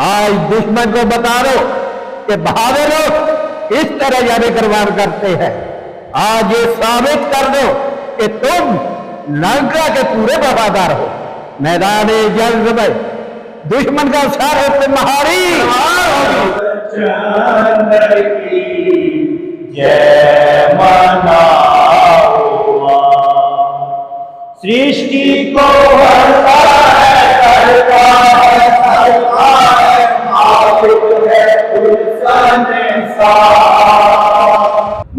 आज दुश्मन को बता दो कि बहादुर लोग इस तरह यानी कुर्बान करते हैं। आज ये साबित कर दो कि तुम लंका के पूरे वफादार हो। मैदान जंग में। दुश्मन का सर हो तुम्हारी सृष्टि को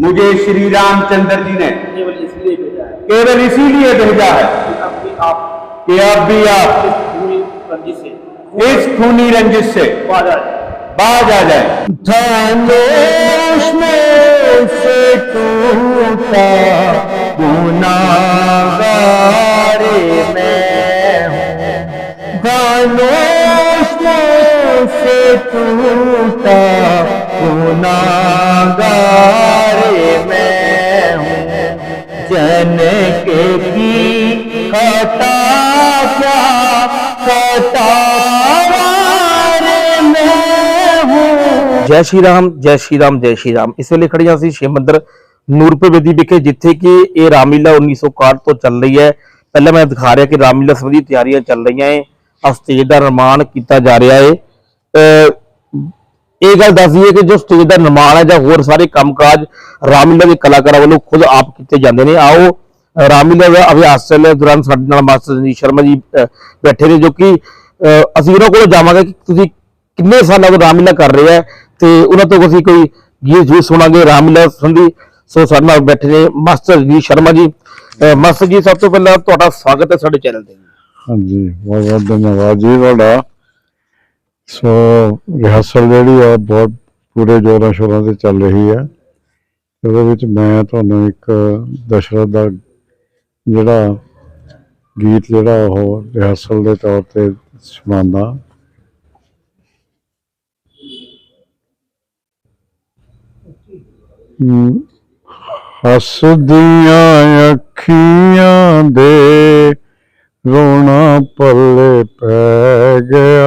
मुझे श्री रामचंद्र जी ने केवल इसलिए भेजा है। केवल इसीलिए भेजा है कि अब भी आप कि अब भी आप इस खूनी रंजिश से बाज आ जाए। बाज धनुष में से टूटा गुनागारे मैं हूँ। धनुष में से टूटा गुनागारे मैं हूँ जन के की कटा क्या कटावार मैं हूँ ਜੈ ਸ਼੍ਰੀ ਰਾਮ ਜੈ ਸ਼੍ਰੀ ਰਾਮ ਜੈ ਸ਼੍ਰੀ ਰਾਮ ਇਸ ਵੇਲੇ ਖੜੇ ਹਾਂ ਅਸੀਂ ਸ਼ਿਵ ਮੰਦਿਰ ਨੂਰਪੁਰ ਬੇਦੀ ਵਿਖੇ ਜਿੱਥੇ ਕਿ ਇਹ ਰਾਮਲੀਲਾ 1961 ਤੋਂ ਚੱਲ ਰਹੀ ਹੈ ਪਹਿਲਾਂ ਮੈਂ ਦਿਖਾ ਰਿਹਾ ਕਿ ਰਾਮਲੀਲਾ ਸੰਬੰਧੀ ਤਿਆਰੀਆਂ ਚੱਲ ਰਹੀਆਂ ਹੈ ਆ ਸਟੇਜ ਦਾ ਨਿਰਮਾਣ ਕੀਤਾ ਜਾ ਰਿਹਾ ਹੈ ਅਹ ਇਹ ਗੱਲ ਦੱਸ ਦਈਏ ਕਿ ਜੋ ਸਟੇਜ ਦਾ ਨਿਰਮਾਣ ਹੈ ਜਾਂ ਹੋਰ ਸਾਰੇ ਕੰਮਕਾਜ ਰਾਮਲੀਲਾ ਦੇ ਕਲਾਕਾਰਾਂ ਵੱਲੋਂ ਖੁਦ ਆਪ ਕੀਤੇ ਜਾਂਦੇ ਨੇ। ਆਓ ਰਾਮਲੀਲਾ ਦਾ ਅਭਿਆਸ ਚੱਲ ਦੌਰਾਨ ਸਾਡੇ ਨਾਲ ਮਾਸਟਰ ਰਣਜੀਤ ਸ਼ਰਮਾ ਜੀ ਬੈਠੇ ਨੇ ਜੋ ਕਿ ਅਸੀਂ ਉਹਨਾਂ ਕੋਲ ਜਾਵਾਂਗੇ ਕਿ ਤੁਸੀਂ ਕਿੰਨੇ ਸਾਲਾਂ ਤੋਂ ਰਾਮਲੀਲਾ ਕਰ ਰਹੇ ਹੈ ਤੇ ਉਹਨਾਂ ਤੋਂ ਅਸੀਂ ਕੋਈ ਗੀਤ ਜੂਤ ਸੁਣਾਂਗੇ ਰਾਮਲੀਲਾ ਸੰਬੰਧੀ। ਸੋ ਸਾਡੇ ਨਾਲ ਬੈਠੇ ਨੇ ਮਾਸਟਰ ਜੀ ਸ਼ਰਮਾ ਜੀ। ਮਾਸਟਰ ਜੀ, ਸਭ ਤੋਂ ਪਹਿਲਾਂ ਤੁਹਾਡਾ ਸਵਾਗਤ ਹੈ ਸਾਡੇ ਚੈਨਲ ਤੇ। ਹਾਂਜੀ ਬਹੁਤ ਬਹੁਤ ਧੰਨਵਾਦ ਜੀ ਤੁਹਾਡਾ। ਸੋ ਰਿਹਰਸਲ ਜਿਹੜੀ ਆ ਬਹੁਤ ਪੂਰੇ ਜੋਰਾਂ ਸ਼ੋਰਾਂ ਤੇ ਚੱਲ ਰਹੀ ਹੈ ਉਹਦੇ ਵਿੱਚ ਮੈਂ ਤੁਹਾਨੂੰ ਇੱਕ ਦਸ਼ਰਥ ਦਾ ਜਿਹੜਾ ਗੀਤ ਜਿਹੜਾ ਉਹ ਰਿਹਰਸਲ ਦੇ ਤੌਰ ਤੇ ਸੁਣਾਉਂਦਾ। ਹਮ, ਹੱਸਦੀਆਂ ਅੱਖੀਆਂ ਦੇ ਰੋਣਾ ਪੱਲੇ ਪੈ ਗਿਆ।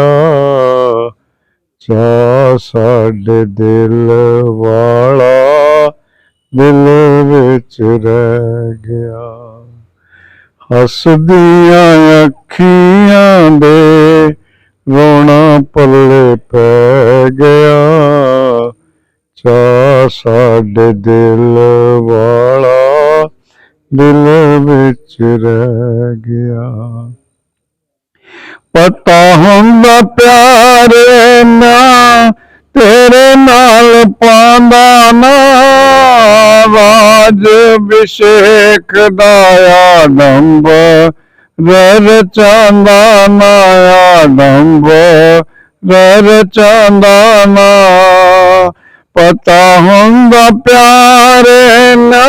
ਚਾ ਸਾਡੇ ਦਿਲ ਵਾਲਾ ਦਿਲ ਵਿੱਚ ਰਹਿ ਗਿਆ। ਹੱਸਦੀਆਂ ਅੱਖੀਆਂ ਦੇ ਰੋਣਾ ਪੱਲੇ ਪੈ ਗਿਆ। ਚਾ ਸਾਡੇ ਦਿਲ ਵਾਲਾ ਦਿਲ ਵਿੱਚ ਰਹਿ ਗਿਆ। ਪਤਾ ਹੁੰਦਾ ਪਿਆਰੇ ਨਾ, ਤੇਰੇ ਨਾਲ ਪਾਉਂਦਾ ਨਾ ਰਾਜ ਵਿਸ਼ੇਖ ਦਾ ਆਡੰਬ ਰਰ ਚਾਂਦਾ ਨਾ ਆਡੰਬ ਰਰ ਚਾਂਦਾ ਨਾ। ਪਤਾ ਹੁੰਦਾ ਪਿਆਰੇ ਨਾ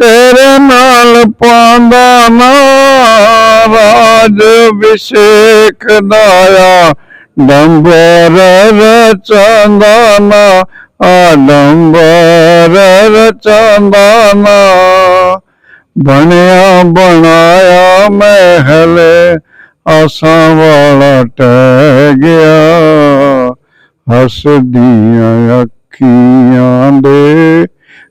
ਤੇਰੇ ਨਾਲ ਪਾਉਂਦਾ ਨਾ ਰਾਜ ਵਿਸ਼ੇਖ ਦਾਇਆ ਡੰਬਰ ਰਚਾਂਦਾ ਨਾ ਆਡੰਬਰ ਰਚਾਂਦਾ ਨਾ ਬਣਿਆ ਬਣਾਇਆ ਮਹਿਲ, ਆਸਾਂ ਵਾਲਾ ਟਹਿ ਗਿਆ। ਹੱਸਦੀਆਂ ਅੱਖੀਆਂ ਦੇ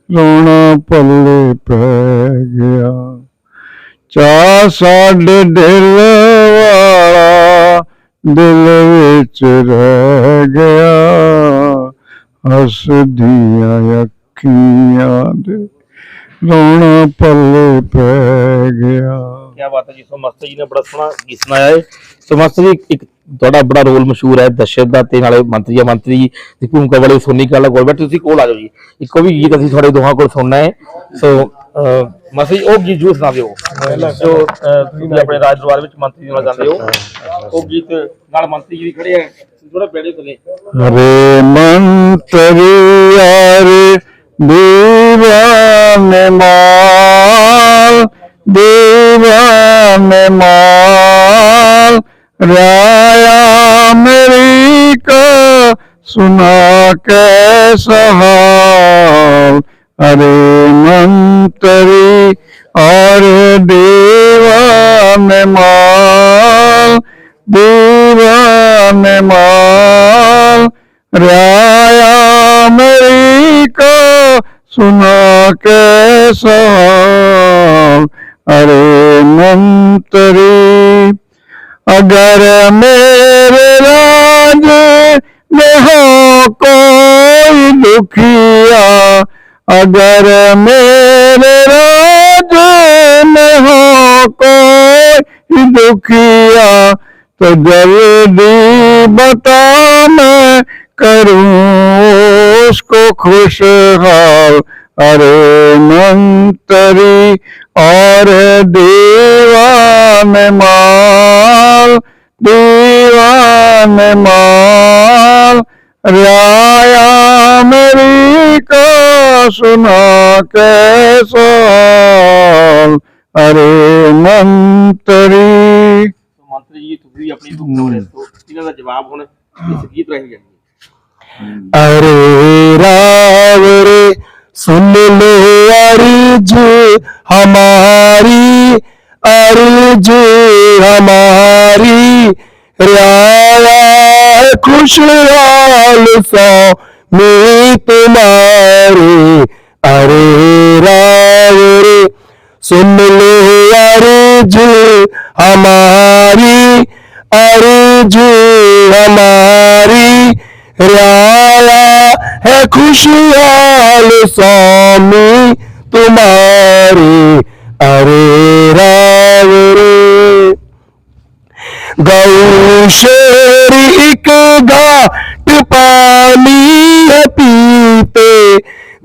ਰੋਣਾ ਪੱਲੇ ਪੈ ਗਿਆ। ਚਾ ਸਾਡੇ ਦਿਲ ਵਾਲਾ ਦਿਲ ਵਿੱਚ ਰਹਿ ਗਿਆ। ਹੱਸਦੀਆਂ ਅੱਖੀਆਂ ਦੇ ਰੋਣਾ ਪੱਲੇ ਪੈ ਗਿਆ। ਕੀ ਬਾਤ ਹੈ ਜੀ। ਸੋ ਮਾਸਟਰ ਜੀ ਨੇ ਬੜਾ ਸੋਹਣਾ ਗੀਤ ਸੁਣਾਇਆ ਹੈ ਸੋ ਮਾਸਟਰ ਜੀ, ਇੱਕ ਤੁਹਾਡਾ ਬੜਾ ਰੋਲ ਮਸ਼ਹੂਰ ਹੈ ਦਸ਼ਰਤ ਦਾ ਤੇ ਨਾਲੇ ਮੰਤਰੀ ਆ, ਮੰਤਰੀ ਦੀ ਭੂਮਿਕਾ ਵਾਲੇ ਸੋਨੀ ਕਾਲਾ ਕੋਲ ਬੈਠ, ਤੁਸੀਂ ਕੋਲ ਆ ਜਾਓ ਜੀ। ਇੱਕੋ ਵੀ ਗੀਤ ਅਸੀਂ ਤੁਹਾਡੇ ਦੋਹਾਂ ਕੋਲ ਸੁਣਨਾ ਹੈ। ਸੋ ਮਸੀ ਉਹ ਗੀਤ ਜੂ ਸੁਣਾ ਦਿਓ। ਸੋ ਤੁਸੀਂ ਆਪਣੇ ਰਾਜ ਦਰਬਾਰ ਵਿੱਚ ਮੰਤਰੀ ਨਾਲ ਜਾਂਦੇ ਹੋ। ਉਹ ਗੀਤ ਨਾਲ ਮੰਤਰੀ ਜੀ ਵੀ ਖੜੇ ਆ। ਥੋੜਾ ਬੈਠੇ ਥਲੇ ਅਰੇ ਮੰਤਰੀ ਆਰੇ ਦੀਵਾਨ ਮਾਲ ਦੀਵਾਨ ਮਾਲ। राया मेरी का सुना कैसा हाल अरे मंत्री और दीवाने माल दीवाने माल। राया मेरी को सुना कैसा अरे मंत्री अगर मेरे राज में हो कोई दुखिया, अगर मेरे राज में हो कोई दुखिया तो जल्दी बता मैं करूँ उसको खुशहाल। अरे मंत्री और दीवान माल दीवान माल राया मेरी का सुना कैसा अरे मंत्री तो मंत्री जी ਤੁਸੀਂ ਆਪਣੀ ਦੁੱਖ ਹੋ ਤੋਂ ਇਹਨਾਂ ਦਾ ਜਵਾਬ ਹੁਣ ਇਸ ਗੀਤ ਰਾਹੀਂ ਜਾਣਗੇ अरे राव रे सुन लो अर्ज हमारी अर्ज हमारी राया खुशहाल सो में तुम्हारे अरे राव रे, सुन लो अर्ज़ हमारी अर्ज़ हमारी। राया है खुशहाल स्वामी तुम्हारे अरे राव रे। गौ शेर एक घाट पानी पीते।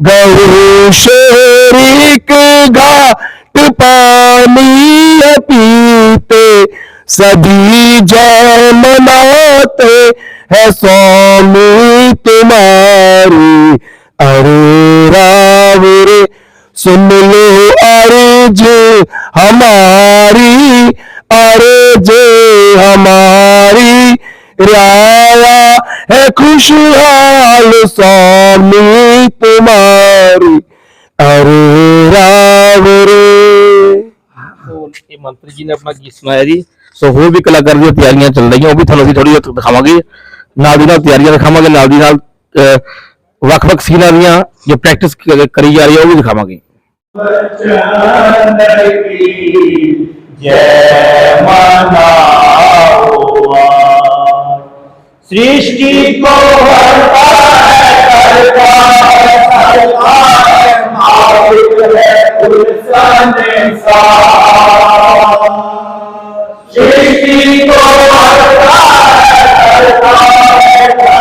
गौ शेर एक घाट पानी पीते। सभी जय मनाते है स्वामी तुम्हारी। अरे राव रे, सुन लो अरे अर्ज़ हमारी। अर्ज हमारी राया है खुशहाल स्वामी तुम्हारी अरे राव रे ਸੋ ਇਹ ਮੰਤਰੀ ਜੀ ਨੇ ਆਪਣਾ ਗੀਤ ਸੁਣਾਇਆ ਜੀ ਸੋ ਹੋਰ ਵੀ ਕਲਾਕਾਰ ਦੀਆਂ ਤਿਆਰੀਆਂ ਚੱਲ ਰਹੀਆਂ ਉਹ ਵੀ ਤੁਹਾਨੂੰ ਅਸੀਂ ਥੋੜੀ ਜਿਹੀ ਦਿਖਾਵਾਂਗੇ ਨਾਲ ਦੀ ਨਾਲ ਤਿਆਰੀਆਂ ਦਿਖਾਵਾਂਗੇ ਨਾਲ ਦੀ ਨਾਲ ਅਹ, ਵੱਖ-ਵੱਖ ਸੀਨਾਂ ਦੀਆਂ ਜੋ ਪ੍ਰੈਕਟਿਸ ਕਰੀ ਜਾ ਰਹੀ ਹੈ ਉਹ ਵੀ ਦਿਖਾਵਾਂਗੇ चंद्र की जय सृष्टि को है है है मालिक है सृष्टि को है है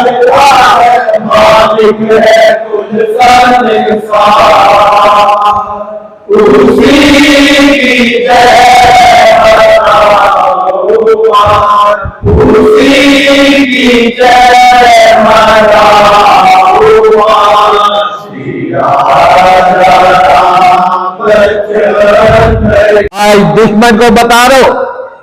है मालिक है कुल संसार उसी की जय आज दुश्मन को बता दो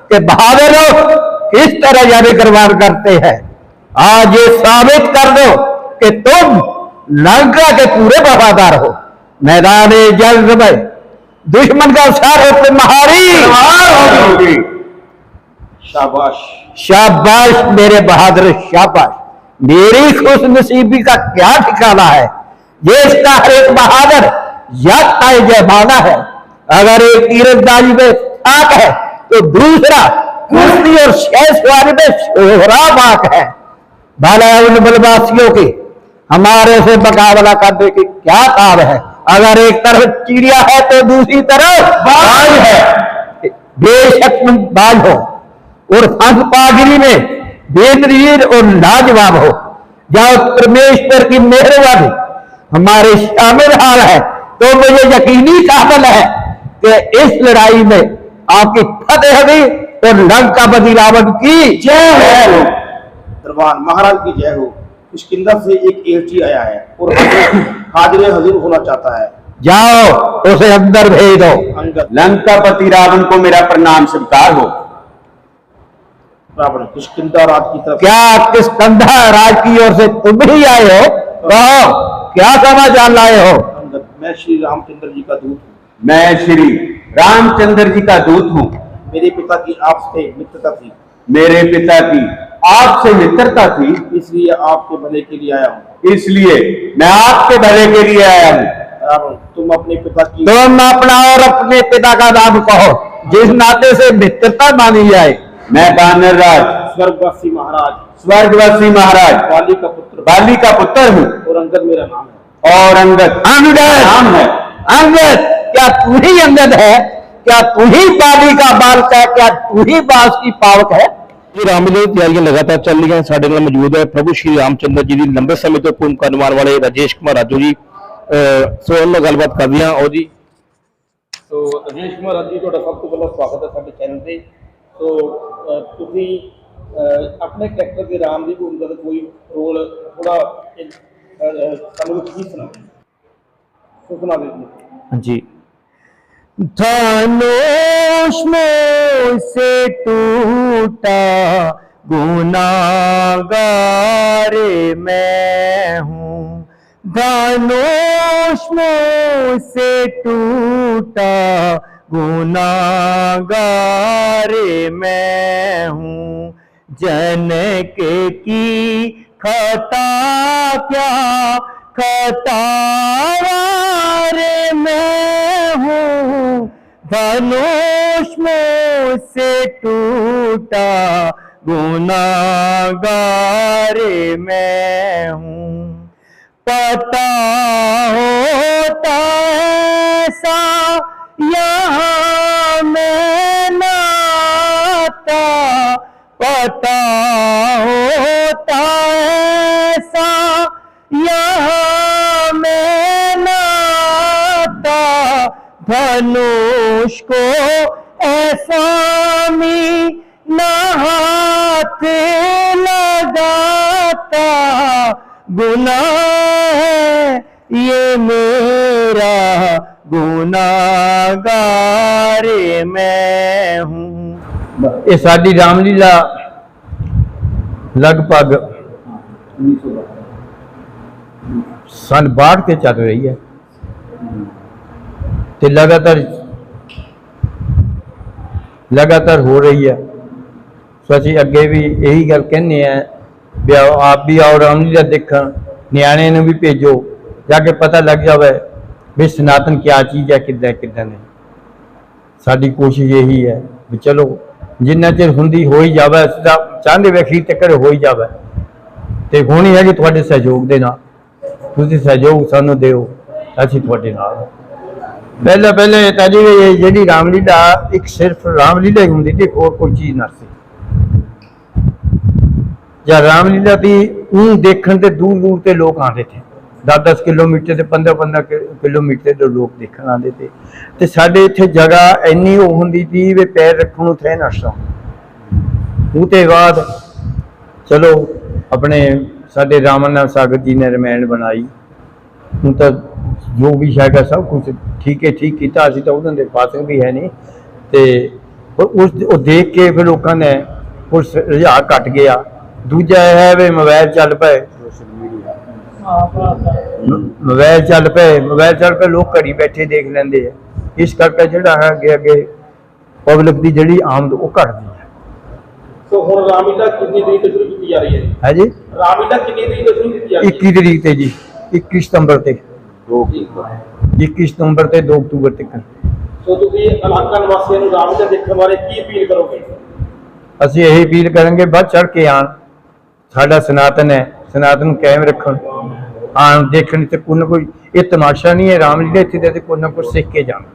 कि बहादुर लोग किस तरह यानी करवार करते हैं। आज ये साबित कर दो कि तुम लंका के पूरे वफादार हो। मैदान जंग में। दुश्मन का सार हो तुम्हारी। होगी। शाबाश। शाबाश मेरे बहादुर, शाबाश। मेरी खुश नसीबी का क्या ठिकाना है? ये इसका हर एक बहादुर याद पाए जयमाना है। अगर एक तीरंदाजी में थाक है तो दूसरा कुश्ती और शह सवारी में शोहरा बाक है। भला उन बलवासियों की, हमारे से मुकाबला करने की क्या काम है? अगर एक तरफ़ चिड़िया है तो दूसरी तरफ़ बाज है। बेशक बाज हो। और हंस पागरी में बेनजीर और लाजवाब हो। जाओ परमेश्वर की मेहरबानी। हमारे शामिल हाल है। तो मुझे यकीनी काबल है कि इस लड़ाई में आपकी फतेह भी और लंकापति रावण की जय है। दरबार महाराज की जय हो। किष्किंधा से एक एलची आया है और हाजिर हजूर होना चाहता है। जाओ उसे अंदर भेज दो। लंकापति रावण को मेरा प्रणाम स्वीकार हो। रावण किष्किंधा राज की तरफ़? क्या किस कंधा राज की ओर से तुम ही आए हो? कहो क्या समाचार लाए हो? मैं श्री रामचंद्र जी का दूत हूँ। मैं श्री रामचंद्र जी का दूत हूँ। मेरे पिता की आपसे मित्रता थी। मेरे पिता की आपसे मित्रता थी। इसलिए आपके भले के लिए आया हूँ। इसलिए मैं आपके भले के लिए आया हूँ। तुम अपने पिता की तुम अपना और अपने पिता का नाम कहो। जिस नाते से मित्रता मानी जाए मैं बानर राज स्वर्गवासी महाराज स्वर्गवासी महाराज बाली का पुत्र बाली का पुत्र हूँ और अंगद मेरा नाम है और अंगद अंगद नाम है अंगद क्या तू ही अंगद है क्या तू ही बाली का बालक है क्या तू ही बास की पावक है ਇਹ ਰਾਮਲੀਲਾ ਦੀਆਂ ਤਿਆਰੀਆਂ ਲਗਾਤਾਰ ਚੱਲ ਰਹੀਆਂ ਸਾਡੇ ਨਾਲ ਮੌਜੂਦ ਹੈ ਪ੍ਰਭੂ ਸ਼੍ਰੀ ਰਾਮਚੰਦਰ ਜੀ ਦੀ ਲੰਬੇ ਸਮੇਂ ਤੋਂ ਭੂਮਿਕਾ ਨਿਭਾਉਣ ਵਾਲੇ ਰਾਜੇਸ਼ ਕੁਮਾਰ ਰਾਜੂ ਜੀ ਅਹ ਸੋ ਉਹਨਾਂ ਨਾਲ ਗੱਲਬਾਤ ਕਰਦੇ ਹਾਂ ਆਓ ਜੀ ਸੋ ਰਜੇਸ਼ ਕੁਮਾਰ ਜੀ ਤੁਹਾਡਾ ਸਭ ਤੋਂ ਪਹਿਲਾਂ ਸਵਾਗਤ ਹੈ ਸਾਡੇ ਚੈਨਲ ਤੇ ਸੋ ਅਹ, ਤੁਸੀਂ ਅਹ, ਆਪਣੇ ਕੈਰੈਕਟਰ ਦੇ ਰਾਮ ਦੀ ਭੂਮਿਕਾ ਦਾ ਕੋਈ ਰੋਲ ਥੋੜਾ ਸਾਨੂੰ ਕੀ ਸੁਣਾ ਸੋ ਸੁਣਾ ਦਿਓ ਹਾਂਜੀ धनुष से टूटा गुनागार मैं हूँ धनुष से टूटा गुनागार मैं हूँ। जनक की खता क्या? खतावार मैं हूँ। धनुष से टूटा गुनागार मैं हूँ। पता होता धनुष को ऐसा मी नहाते लगाता। गुना है ये मेरा गुनागार मैं हूँ। ये साड़ी रामलीला लगभग सन बाढ़ के चल रही है। ਤੇ ਲਗਾਤਾਰ ਲਗਾਤਾਰ ਹੋ ਰਹੀ ਹੈ। ਸੋ ਅਸੀਂ ਅੱਗੇ ਵੀ ਇਹੀ ਗੱਲ ਕਹਿੰਦੇ ਆ ਵੀ ਆਓ, ਆਪ ਵੀ ਆਓ ਰਾਮਲੀਲਾ ਦੇਖਣ ਨਿਆਣੇ ਨੂੰ ਵੀ ਭੇਜੋ, ਜਾ ਕੇ ਪਤਾ ਲੱਗ ਜਾਵੇ ਵੀ ਸਨਾਤਨ ਕੀ ਚੀਜ਼ ਹੈ, ਕਿੱਦਾਂ ਕਿੱਦਾਂ ਨਹੀਂ। ਸਾਡੀ ਕੋਸ਼ਿਸ਼ ਇਹੀ ਹੈ ਵੀ ਚਲੋ, ਜਿੰਨਾ ਚਿਰ ਹੁੰਦੀ ਹੋਈ ਜਾਵੇ, ਅਸੀਂ ਤਾਂ ਚਾਹੁੰਦੇ ਵੇ ਅਖੀਰ ਤੱਕ ਹੋਈ ਜਾਵੇ। ਤੇ ਹੋਣੀ ਹੈਗੀ ਤੁਹਾਡੇ ਸਹਿਯੋਗ ਦੇ ਨਾਲ, ਤੁਸੀਂ ਸਹਿਯੋਗ ਸਾਨੂੰ ਦਿਓ, ਅਸੀਂ ਤੁਹਾਡੇ ਨਾਲ ਪਹਿਲਾਂ ਪਹਿਲਾਂ ਇਹ ਤਾਂ ਜੀ ਜਿਹੜੀ ਰਾਮਲੀਲਾ ਇੱਕ ਸਿਰਫ ਰਾਮਲੀਲਾ ਹੀ ਹੁੰਦੀ ਸੀ, ਹੋਰ ਕੋਈ ਚੀਜ਼ ਨਾ ਸੀ। ਜਾਂ ਰਾਮਲੀਲਾ ਦੀ ਉਹ ਦੇਖਣ ਤੇ ਦੂਰ ਦੂਰ ਤੇ ਲੋਕ ਆਉਂਦੇ ਥੇ 10-10 ਕਿਲੋਮੀਟਰ ਤੇ 15-15 ਕਿਲੋਮੀਟਰ ਦੇ ਲੋਕ ਦੇਖਣ ਆਉਂਦੇ ਤੇ ਤੇ ਸਾਡੇ ਇੱਥੇ ਜਗ੍ਹਾ ਇੰਨੀ ਉਹ ਹੁੰਦੀ ਸੀ ਵੀ ਪੈਰ ਰੱਖਣ ਨੂੰ ਥੇ ਨਰਸਾ ਉਹ ਤੇ ਬਾਅਦ ਚਲੋ ਆਪਣੇ ਸਾਡੇ ਰਾਮਨਾਥ ਸਾਗਰ ਜੀ ਨੇ ਰਮੈਣ ਬਣਾਈ। ਹੁਣ ਤਾਂ ਜੋ ਵੀ ਹੈਗਾ ਸਭ ਕੁਝ ਠੀਕ ਹੈ ਠੀਕ ਕੀਤਾ ਅਸੀਂ ਤਾਂ ਉਹਨਾਂ ਦੇ ਪਾਸ ਵੀ ਹੈ ਨਹੀਂ। ਤੇ ਪਰ ਉਸ ਉਹ ਦੇਖ ਕੇ ਫਿਰ ਲੋਕਾਂ ਨੇ ਉਸ ਰੁਝਾਨ ਘਟ ਗਿਆ। ਦੂਜਾ ਇਹ ਹੈ ਵੀ ਮੋਬਾਈਲ ਚੱਲ ਪਏ। ਮੋਬਾਈਲ ਚੱਲ ਪਏ ਮੋਬਾਈਲ ਚੱਲ ਪਏ ਲੋਕ ਘੜੀ ਬੈਠੇ ਦੇਖ ਲੈਂਦੇ ਆ। ਇਸ ਕਰਕੇ ਜਿਹੜਾ ਹੈ ਅੱਗੇ ਅੱਗੇ ਪਬਲਿਕ ਦੀ ਜਿਹੜੀ ਆਮਦ ਉਹ ਘਟਦੀ ਹੈ। ਸੋ ਹੁਣ ਰਾਮਲੀਲਾ ਕਿੰਨੀ ਤਰੀਕ ਤੋਂ ਸ਼ੁਰੂ ਕੀਤੀ ਜਾ ਰਹੀ ਹੈ ਹੈ ਜੀ? ਰਾਮਲੀਲਾ ਕਿੰਨੀ ਤਰੀਕ ਤੋਂ ਸ਼ੁਰੂ ਕੀਤੀ ਜਾ ਰਹੀ ਹੈ? 21 ਤਰੀਕ ਤੇ ਜੀ 21 ਸਤੰਬਰ ਤੇ। 21 ਸਤੰਬਰ ਤੇ 2 ਅਕਤੂਬਰ ਤੱਕ। ਸੋ ਤੁਸੀਂ ਇਲਾਕਾ ਨਿਵਾਸੀਆਂ ਨੂੰ ਰਾਮਲੀਲਾ ਦੇਖਣ ਬਾਰੇ ਕੀ ਅਪੀਲ ਕਰੋਗੇ? ਅਸੀਂ ਇਹੀ ਅਪੀਲ ਕਰਾਂਗੇ ਵੱਧ ਚੜ ਕੇ ਆਣ ਸਾਡਾ ਸਨਾਤਨ ਹੈ ਸਨਾਤਨ ਨੂੰ ਕਾਇਮ ਰੱਖਣ। ਆਣ ਦੇਖਣ ਤੇ ਕੋਈ ਨਾ ਕੋਈ ਇਹ ਤਮਾਸ਼ਾ ਨਹੀਂ ਹੈ ਰਾਮਲੀਲਾ ਇੱਥੇ ਦੇ ਤੇ ਕੋਈ ਨਾ ਕੁਛ ਸਿੱਖ ਕੇ ਜਾਣਾ।